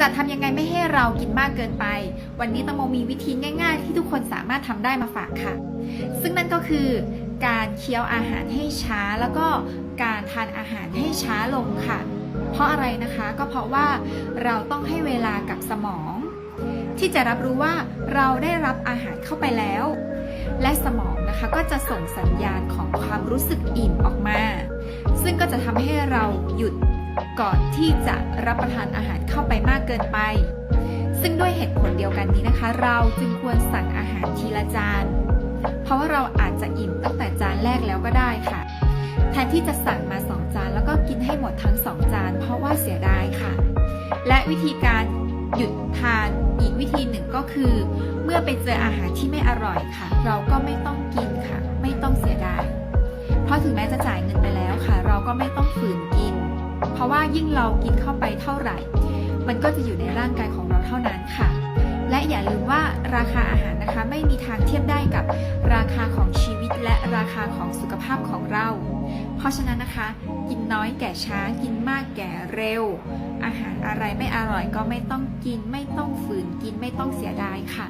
จะทำยังไงไม่ให้เรากินมากเกินไป วันนี้ตังโมมีวิธีง่าย ๆ ที่ทุกคนสามารถทำได้มาฝากค่ะ ซึ่งนั่นก็คือการเคี้ยวอาหารให้ช้า แล้วก็การทานอาหารให้ช้าลงค่ะ เพราะอะไรนะคะก็เพราะว่าเราต้องให้เวลากับสมอง ที่จะรับรู้ว่าเราได้รับอาหารเข้าไปแล้ว และสมองนะคะก็จะส่งสัญญาณของความรู้สึกอิ่มออกมา ซึ่งก็จะทำให้เราหยุด ที่จะรับประทานอาหารเข้าไปมากเกินไป ซึ่งด้วยเหตุผลเดียวกันนี้นะคะ เราจึงควรสั่งอาหารทีละจาน เพราะว่าเราอาจจะอิ่มตั้งแต่จานแรกแล้วก็ได้ค่ะ แทนที่จะสั่งมาสองจานแล้วก็กินให้หมดทั้งสองจาน เพราะว่าเสียดายค่ะ และวิธีการหยุดทานอีกวิธีหนึ่งก็คือ เมื่อไปเจออาหารที่ไม่อร่อยค่ะ เราก็ไม่ต้องกินค่ะ ไม่ต้องเสียดาย เพราะถึงแม้จะจ่ายเงินไปแล้วค่ะ เราก็ไม่ต้องฝืนกิน เพราะว่ายิ่งเรากินเข้าไปเท่าไหร่ มันก็จะอยู่ในร่างกายของเราเท่านั้นค่ะ และอย่าลืมว่าราคาอาหารนะคะไม่มีทางเทียบได้กับราคาของชีวิตและราคาของสุขภาพของเรา เพราะฉะนั้นนะคะ กินน้อยแก่ช้ากินมากแก่เร็ว อาหารอะไรไม่อร่อยก็ไม่ต้องกิน ไม่ต้องฝืนกินไม่ต้องเสียดายค่ะ